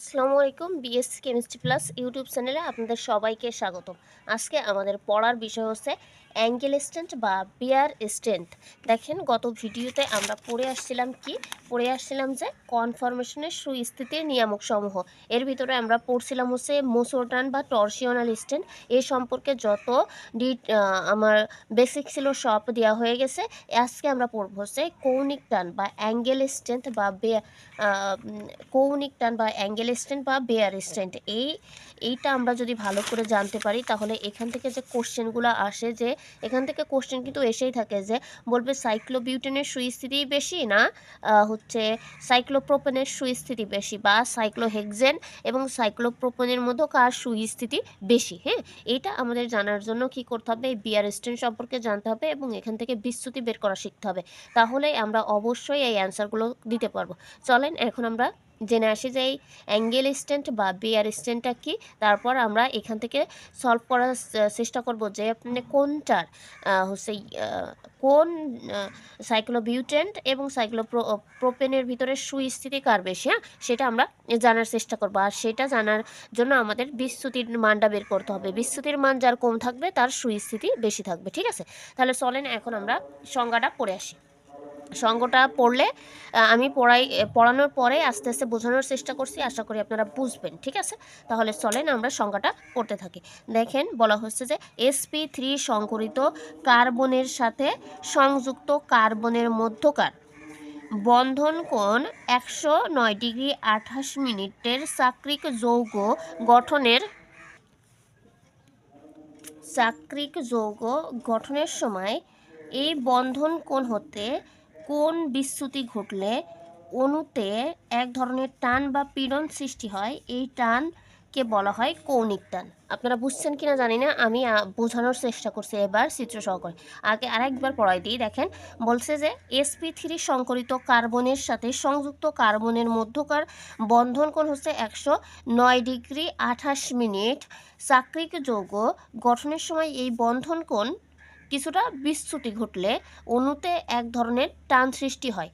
আসসালামু আলাইকুম BSc chemistry plus YouTube চ্যানেলে আপনাদের সবাইকে স্বাগত আজকে আমাদের পড়ার বিষয় হচ্ছে অ্যাঙ্গেল স্ট্যান্ড বা বিয়ার স্ট্যান্ড দেখেন, গত ভিডিওতে আমরা পড়ে আসছিলাম কি? পড়ে আসছিলাম যে কনফরমেশনের সুস্থিতির নিয়ামক সমূহ এর ভিতরে আমরা পড়ছিলাম হচ্ছে মোসোটান বা টর্সিওনাল স্ট্যান্ড এই সম্পর্কে যত ডি আমার বেসিক ছিল সব দেওয়া হয়ে গেছে। আজকে আমরা পড়ব হচ্ছে কৌণিক টান বা অ্যাঙ্গেল স্ট্যান্ড বা বে কৌণিক টান বা অ্যাঙ্গেল স্ট্যান্ড বা বেয়ার স্ট্যান্ড এই এইটা আমরা যদি ভালো করে জানতে পারি, তাহলে এখান থেকে যে কোশ্চেনগুলো আসে যে, এখান থেকে কোশ্চেন কিন্তু এসেই থাকে যে, বলবে সাইক্লোবিউটেনের সুস্থিতি বেশি না হচ্ছে সাইক্লোপ্রোপেনের সুস্থিতি বেশি বা সাইক্লোহেক্সেন এবং সাইক্লোপ্রোপেনের মধ্যে কার সুস্থিতি বেশি হ্যাঁ? এটা আমাদের জানার জন্য কি করতে হবে? এই বিয়ার স্ট্যান্ড সম্পর্কে জানতে হবে এবং এখান থেকে বিস্তুতি বের করা শিখতে হবে। তাহলে আমরা অবশ্যই এই অ্যান্সারগুলো দিতে পারব। চলেন এখন আমরা জেনে আসি যে এই অ্যাঙ্গেল স্ট্যান্ড বা বিয়ার স্ট্যান্ডটা কি? তারপর আমরা এখান থেকে সলভ করার চেষ্টা করব যে কোনটার হচ্ছে কোন সাইক্লোবিউটেন্ট এবং সাইক্লোপ্রো প্রোপেনের ভিতরে সুস্থিতি কার বেশি হ্যাঁ? সেটা আমরা জানার চেষ্টা করব। আর সেটা জানার জন্য আমাদের বিস্তুতির মানটা বের করতে হবে। বিস্তুতির মান যার কম থাকবে, তার সুস্থিতি বেশি থাকবে, ঠিক আছে? তাহলে চলেন এখন আমরা সংজ্ঞাটা পড়ে আসি। সঙ্গটা পড়লে আমি পড়াই, পড়ানোর পরে আস্তে আস্তে বোঝানোর চেষ্টা করছি, আশা করি আপনারা বুঝবেন, ঠিক আছে? তাহলে চলেন আমরা সংজ্ঞাটা পড়তে থাকি। দেখেন, বলা হচ্ছে যে এসপি থ্রি সংকরিত কার্বনের সাথে সংযুক্ত কার্বনের মধ্যকার বন্ধন কোণ একশো নয় ডিগ্রি আঠাশ মিনিটের চাকরিক যৌগ গঠনের, চাকরিক যৌগ গঠনের সময় এই বন্ধন কোণ হতে কোন বিচ্যুতি ঘটলে অণুতে এক ধরনের টান বা পীড়ন সৃষ্টি হয়? এই টানকে বলা হয় কৌণিক টান। আপনারা বুঝছেন কিনা জানি না, আমি বোঝানোর চেষ্টা করছি এবার চিত্র সহকারে। আগে আরেকবার পড়াই দিই, দেখেন। বলছে যে এসপি থ্রি সংকরিত কার্বনের সাথে সংযুক্ত কার্বনের মধ্যকার বন্ধন কোণ হচ্ছে একশো নয় ডিগ্রি আঠাশ মিনিট। চাক্রিক যৌগ গঠনের সময় এই বন্ধন কোণ কিছুটা বিচ্যুতি ঘটলে অণুতে এক ধরনের টান সৃষ্টি হয়,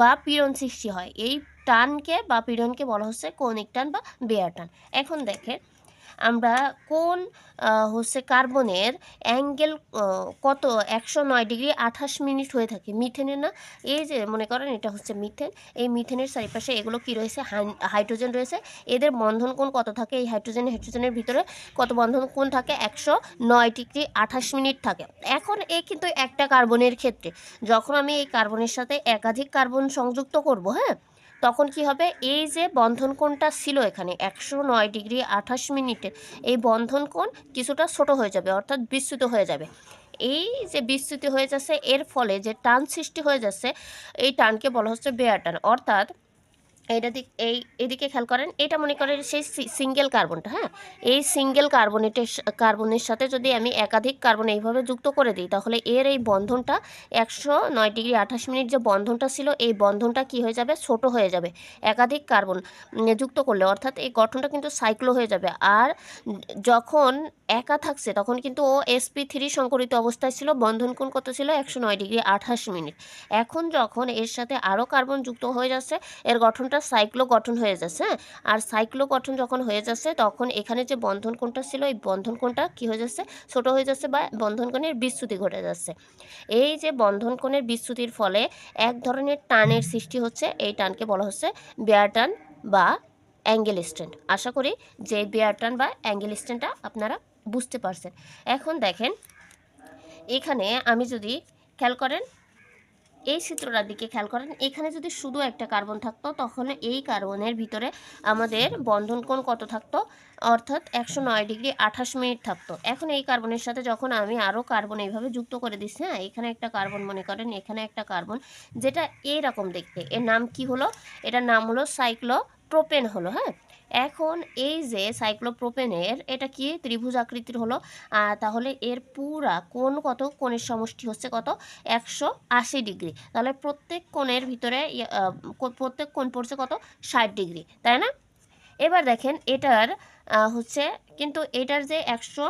বা পীড়ন সৃষ্টি হয়। এই টানকে বা পীড়নকে বলা হচ্ছে কৌণিক টান বা বেয়ার টান। এখন দেখে আমরা কোন হচ্ছে কার্বনের অ্যাঙ্গেল কত? একশো নয় ডিগ্রি আঠাশ মিনিট হয়ে থাকে। মিথেনের না? এই যে মনে করেন এটা হচ্ছে মিথেন। এই মিথেনের চারিপাশে এগুলো কি রয়েছে? হাইড্রোজেন রয়েছে। এদের বন্ধন কোন কত থাকে? এই হাইড্রোজেন, হাইড্রোজেনের ভিতরে কত বন্ধন কোন থাকে? একশো নয় ডিগ্রি আঠাশ মিনিট থাকে। এখন এই কিন্তু একটা কার্বনের ক্ষেত্রে। যখন আমি এই কার্বনের সাথে একাধিক কার্বন সংযুক্ত করব হ্যাঁ? তখন কি হবে? এই যে বন্ধন কোণটা ছিল এখানে, একশো নয় ডিগ্রি আঠাশ মিনিটে, এই বন্ধন কোণ কিছুটা ছোট হয়ে যাবে, অর্থাৎ বিস্তৃত হয়ে যাবে। এই যে বিস্তৃতি হয়ে যাচ্ছে, এর ফলে যে টান সৃষ্টি হয়ে যাচ্ছে, এই টানকে বলা হচ্ছে বেয়ার টান। অর্থাৎ এইটা দিক, এই, এদিকে খেয়াল করেন, এটা মনে করেন সেই সিঙ্গেল কার্বনটা হ্যাঁ? এই সিঙ্গেল কার্বনেটের কার্বনের সাথে যদি আমি একাধিক কার্বন এইভাবে যুক্ত করে দিই, তাহলে এর এই বন্ধনটা একশো নয় ডিগ্রি আঠাশ মিনিট যে বন্ধনটা ছিল, এই বন্ধনটা কি হয়ে যাবে? ছোট হয়ে যাবে। একাধিক কার্বন যুক্ত করলে, অর্থাৎ এই গঠনটা কিন্তু সাইক্লো হয়ে যাবে। আর যখন একা থাকছে, তখন কিন্তু ও এসপি থ্রি সংকরিত অবস্থায় ছিল, বন্ধন কোণ কত ছিল? একশো নয় ডিগ্রি আঠাশ মিনিট। এখন যখন এর সাথে আরও কার্বন যুক্ত হয়ে যাচ্ছে, এর গঠনটা সাইক্লো গঠন হয়ে যাচ্ছে হ্যাঁ? আর সাইক্লো গঠন যখন হয়ে যাচ্ছে, তখন এখানে যে বন্ধন কোণটা ছিল, এই বন্ধন কোণটা কী হয়ে যাচ্ছে? ছোট হয়ে যাচ্ছে বা বন্ধন কোণের ঘটে যাচ্ছে। এই যে বন্ধন কোণের বিচ্যুতির ফলে এক ধরনের টানের সৃষ্টি হচ্ছে, এই টানকে বলা হচ্ছে বেয়ার টান বা অ্যাঙ্গেল স্ট্যান্ড আশা করি যে বেয়ার টান বা অ্যাঙ্গেল স্ট্যান্ডটা আপনারা বুঝতে পারছেন। এখন দেখেন, এখানে আমি যদি খেয়াল করেন এই চিত্রটার দিকে খেয়াল করেন, এখানে যদি শুধু একটা কার্বন থাকতো, তখন এই কার্বনের ভিতরে আমাদের বন্ধন কোণ কত থাকতো? অর্থাৎ একশো নয় ডিগ্রি আঠাশ মিনিট থাকতো। এখন এই কার্বনের সাথে যখন আমি আরও কার্বন এইভাবে যুক্ত করে দিচ্ছি হ্যাঁ এখানে একটা কার্বন মনে করেন, এখানে একটা কার্বন, যেটা এইরকম দেখতে, এর নাম কি হলো? এটার নাম হলো সাইক্লো প্রোপেন হলো হ্যাঁ। এখন এই যে সাইক্লোপ্রোপেনের এটা কি ত্রিভুজ আকৃতির হলো? তাহলে এর পুরা কোন কত? কোণের সমষ্টি হচ্ছে কত? একশো আশি ডিগ্রি। তাহলে প্রত্যেক কোণের ভিতরে ইয়ে, প্রত্যেক কোণ পড়ছে কত? ষাট ডিগ্রি তাই না? এবার দেখেন এটার হচ্ছে কিন্তু এটার যে একশো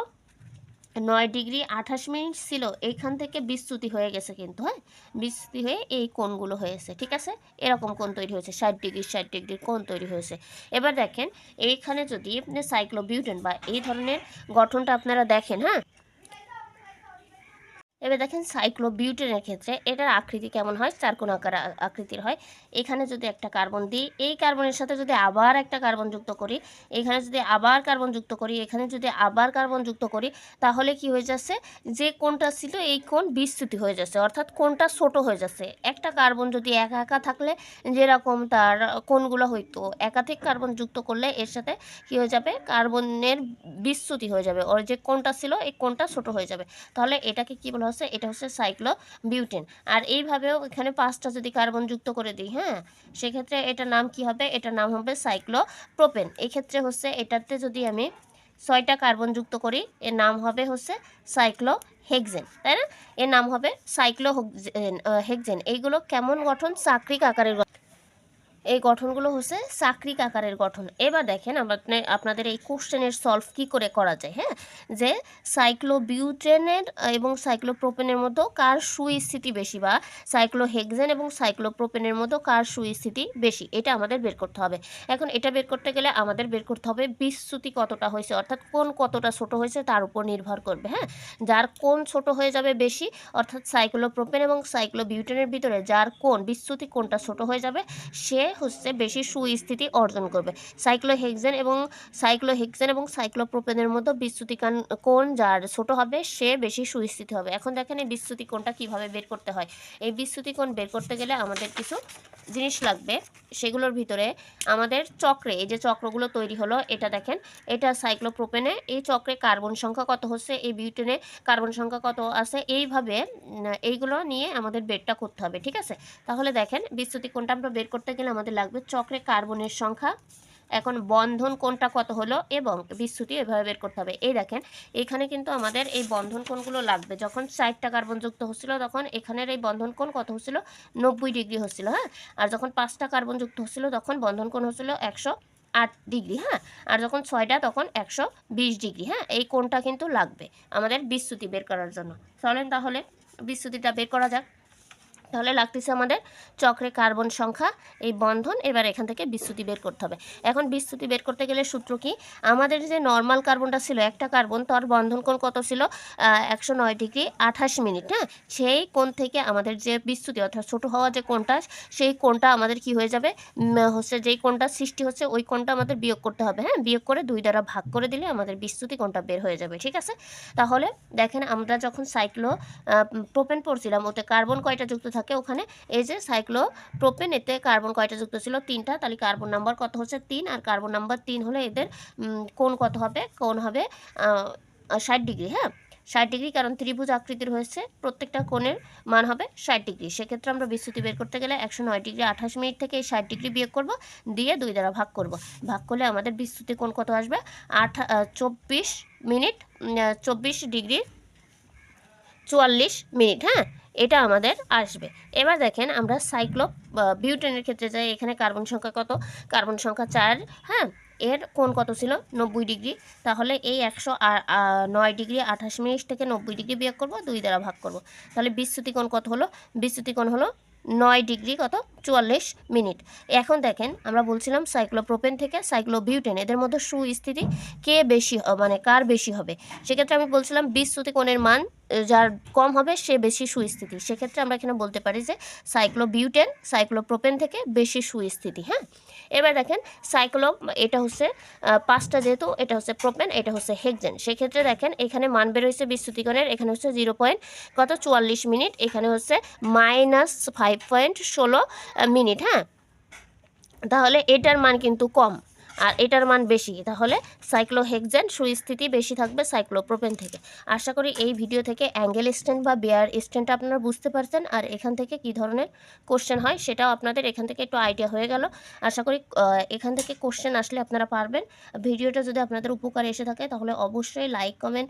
নয় ডিগ্রি আঠাশ মিনিট ছিল এইখান থেকে বিচ্যুতি হয়ে গেছে কিন্তু হ্যাঁ? বিচ্যুতি হয়ে এই কোণগুলো হয়েছে, ঠিক আছে? এরকম কোণ তৈরি হয়েছে, ষাট ডিগ্রি, ষাট ডিগ্রির কোণ তৈরি হয়েছে। এবার দেখেন, এইখানে যদি আপনি সাইক্লোবিউটেন বা এই ধরনের গঠনটা আপনারা দেখেন হ্যাঁ? এবার দেখেন সাইক্লোবিউটেনের ক্ষেত্রে এটার আকৃতি কেমন হয়? চারকোণ আকার আকৃতির হয়। এখানে যদি একটা কার্বন দিই, এই কার্বনের সাথে যদি আবার একটা কার্বন যুক্ত করি, এখানে যদি আবার কার্বন যুক্ত করি, এখানে যদি আবার কার্বন যুক্ত করি, তাহলে কি হয়ে যাচ্ছে? যে কোনটা ছিল এই কোন বিস্তৃতি হয়ে যাচ্ছে, অর্থাৎ কোনটা ছোট হয়ে যাচ্ছে। একটা কার্বন যদি একা একা থাকলে, যেরকম তার কোনগুলো হইতো, একাধিক কার্বন যুক্ত করলে এর সাথে কি হয়ে যাবে? কার্বনের বিস্তৃতি হয়ে যাবে। ওর যে কোনটা ছিল, এই কোনটা ছোট হয়ে যাবে। তাহলে এটাকে কি বলা হচ্ছে এটা হচ্ছে সাইক্লো বিউটেন আর এইভাবেও এখানে পাঁচটা যদি কার্বন যুক্ত করে দিই হ্যাঁ? সেক্ষেত্রে এটার নাম কি হবে? এটার নাম হবে সাইক্লো প্রোপেন এক্ষেত্রে হচ্ছে এটাতে যদি আমি ছয়টা কার্বন যুক্ত করি, এর নাম হবে হচ্ছে সাইক্লো হেক্সেন তাই না? এর নাম হবে সাইক্লো হেক্সেন এইগুলো কেমন গঠন? চাকরিক আকারের গঠন। এই গঠনগুলো হচ্ছে চাকরিক আকারের গঠন। এবার দেখেন আমরা আপনাদের এই কোশ্চেনের সলভ কি করে করা যায় হ্যাঁ? যে সাইক্লোবিউটেনের এবং সাইক্লোপ্রোপেনের মধ্যে কার সুস্থিতি বেশি বা সাইক্লোহেক্সেন এবং সাইক্লোপ্রোপেনের মধ্যে কার সুস্থিতি বেশি, এটা আমাদের বের করতে হবে। এখন এটা বের করতে গেলে আমাদের বের করতে হবে বিচ্যুতি কতটা হয়েছে, অর্থাৎ কোন কতটা ছোট হয়েছে তার উপর নির্ভর করবে হ্যাঁ? যার কোন ছোট হয়ে যাবে বেশি, অর্থাৎ সাইক্লোপ্রোপেন এবং সাইক্লোবিউটেনের ভিতরে যার কোন, বিচ্যুতি কোনটা ছোট হয়ে যাবে, সে হচ্ছে বেশি সুস্থিতি অর্জন করবে। সাইক্লোহেক্সেন এবং সাইক্লোহেক্সেন এবং সাইক্লোপ্রোপেনের মধ্যে বিচ্যুতি কান- কোণ যার ছোট হবে, সে বেশি সুস্থিতি হবে। এখন দেখেন এই বিচ্যুতি কীভাবে বের করতে হয়। এই বিচ্যুতি বের করতে গেলে আমাদের কিছু জিনিস লাগবে। সেগুলোর ভিতরে আমাদের চক্রে, এই যে চক্রগুলো তৈরি হলো, এটা দেখেন, এটা সাইক্লোপ্রোপেনে, এই চক্রে কার্বন সংখ্যা কত হচ্ছে, এই বিউটেনে কার্বন সংখ্যা কত আছে, এইভাবে এইগুলো নিয়ে আমাদের বেরটা করতে হবে, ঠিক আছে? তাহলে দেখেন বিচ্যুতি আমরা বের করতে গেলে আমাদের লাগবে চক্রে কার্বনের সংখ্যা। এখন বন্ধন কোনটা কত হলো এবং বিচ্যুতি এভাবে বের করতে হবে। এই দেখেন, এখানে কিন্তু আমাদের এই বন্ধন কোণগুলো লাগবে। যখন চারটা কার্বন যুক্ত হচ্ছিল তখন এখানের এই বন্ধন কোণ কত হচ্ছিল? নব্বই ডিগ্রি হচ্ছিল হ্যাঁ? আর যখন পাঁচটা কার্বন যুক্ত হচ্ছিল তখন বন্ধন কোণ হচ্ছিল একশো আট ডিগ্রি হ্যাঁ? আর যখন ছয়টা তখন একশো বিশ ডিগ্রি হ্যাঁ? এই কোণটা কিন্তু লাগবে আমাদের বিচ্যুতি বের করার জন্য। চলেন তাহলে বিচ্যুতিটা বের করা যাক। তাহলে লাগতেছে আমাদের চক্রে কার্বন সংখ্যা, এই বন্ধন, এবার এখান থেকে বিচ্যুতি বের করতে হবে। এখন বিচ্যুতি বের করতে গেলে সূত্র কি? আমাদের যে নর্মাল কার্বনটা ছিল, একটা কার্বন তার বন্ধন কোণ কত ছিল? একশো নয় ডিগ্রি আঠাশ মিনিট হ্যাঁ? সেই কোণ থেকে আমাদের যে বিচ্যুতি, অর্থাৎ ছোটো হওয়া যে কোণটা, সেই কোণটা আমাদের কি হয়ে যাবে? হচ্ছে যেই কোণটা সৃষ্টি হচ্ছে, ওই কোণটা আমাদের বিয়োগ করতে হবে হ্যাঁ? বিয়োগ করে দুই দ্বারা ভাগ করে দিলে আমাদের বিচ্যুতি কোণটা বের হয়ে যাবে, ঠিক আছে? তাহলে দেখেন আমরা যখন সাইক্লো প্রোপেন পড়ছিলাম, ওতে কার্বন কয়টা যুক্ত থাকে ওখানে। এই যে সাইক্লো প্রোপেন এতে কার্বন কয়টা যুক্ত ছিল? তিনটা। তাহলে কার্বন নাম্বার কত হচ্ছে? তিন। আর কার্বন নাম্বার তিন হলে এদের কোন কত হবে? কোন হবে ষাট ডিগ্রি হ্যাঁ? ষাট ডিগ্রি কারণ ত্রিভুজ আকৃতির হয়েছে। প্রত্যেকটা কোণের মান হবে ষাট ডিগ্রি। সেক্ষেত্রে আমরা বিচ্যুতি বের করতে গেলে একশো নয় ডিগ্রি আঠাশ মিনিট থেকে এই ষাট ডিগ্রি বিয়োগ করব, দিয়ে দুই দ্বারা ভাগ করব। ভাগ করলে আমাদের বিচ্যুতি কোণ কত আসবে? আঠা চব্বিশ মিনিট চব্বিশ ডিগ্রি চুয়াল্লিশ মিনিট হ্যাঁ? এটা আমাদের আসবে। এবার দেখেন আমরা সাইক্লো বিউটেনের ক্ষেত্রে যাই, এখানে কার্বন সংখ্যা কত? কার্বন সংখ্যা চার হ্যাঁ? এর কোণ কত ছিল? নব্বই ডিগ্রি। তাহলে এই একশো নয় ডিগ্রি আঠাশ মিনিট থেকে নব্বই ডিগ্রি বিয়োগ করব, দুই দ্বারা ভাগ করব। তাহলে বিচ্যুতি কোণ কত হলো? বিচ্যুতি কোণ হলো নয় ডিগ্রি কত? চুয়াল্লিশ মিনিট। এখন দেখেন আমরা বলছিলাম সাইক্লোপ্রোপেন থেকে সাইক্লোবিউটেন এদের মধ্যে সুস্থিতি কে বেশি মানে কার বেশি হবে? সেক্ষেত্রে আমি বলছিলাম বিচ্যুতি কোণের মান যার কম হবে সে বেশি সুস্থিতি। সেক্ষেত্রে আমরা এখানে বলতে পারি যে সাইক্লোবিউটেন সাইক্লোপ্রোপেন থেকে বেশি সুস্থিতি হ্যাঁ? এবার দেখেন সাইক্লো এটা হচ্ছে পাঁচটা যেহেতু, এটা হচ্ছে প্রোপেন এটা হচ্ছে হেক্সেন সেক্ষেত্রে দেখেন, এখানে মান বের হয়েছে বিচ্যুতিকণের এখানে হচ্ছে জিরো পয়েন্ট কত? চুয়াল্লিশ মিনিট। এখানে হচ্ছে মাইনাস ফাইভ পয়েন্ট ষোলো মিনিট হ্যাঁ? তাহলে এটার মান কিন্তু কম। আর এটার মান বেশি, তাহলে সাইক্লোহেক্সেন সুস্থিতি বেশি থাকবে সাইক্লোপ্রোপেন থেকে। আশা করি এই ভিডিও থেকে অ্যাঙ্গেল স্ট্যান্ড বা বেয়ার স্ট্যান্ডটা আপনারা বুঝতে পারছেন, আর এখান থেকে কী ধরনের কোশ্চেন হয় সেটাও আপনাদের এখান থেকে একটু আইডিয়া হয়ে গেল। আশা করি এখান থেকে কোশ্চেন আসলে আপনারা পারবেন। ভিডিওটা যদি আপনাদের উপকারে এসে থাকে, তাহলে অবশ্যই লাইক কমেন্ট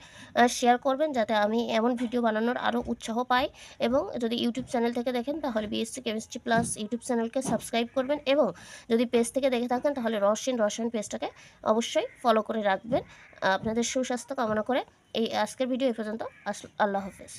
শেয়ার করবেন, যাতে আমি এমন ভিডিও বানানোর আরও উৎসাহ পাই। এবং যদি ইউটিউব চ্যানেল থেকে দেখেন, তাহলে বিএসসি কেমিস্ট্রি প্লাস ইউটিউব চ্যানেলকে সাবস্ক্রাইব করবেন। এবং যদি পেজ থেকে দেখে থাকেন, তাহলে রসিন রসায়ন পেজটাকে অবশ্যই ফলো করে রাখবেন। আপনাদের সুস্বাস্থ্য কামনা করে এই আজকের ভিডিও এ পর্যন্ত। আল্লাহ হাফেজ।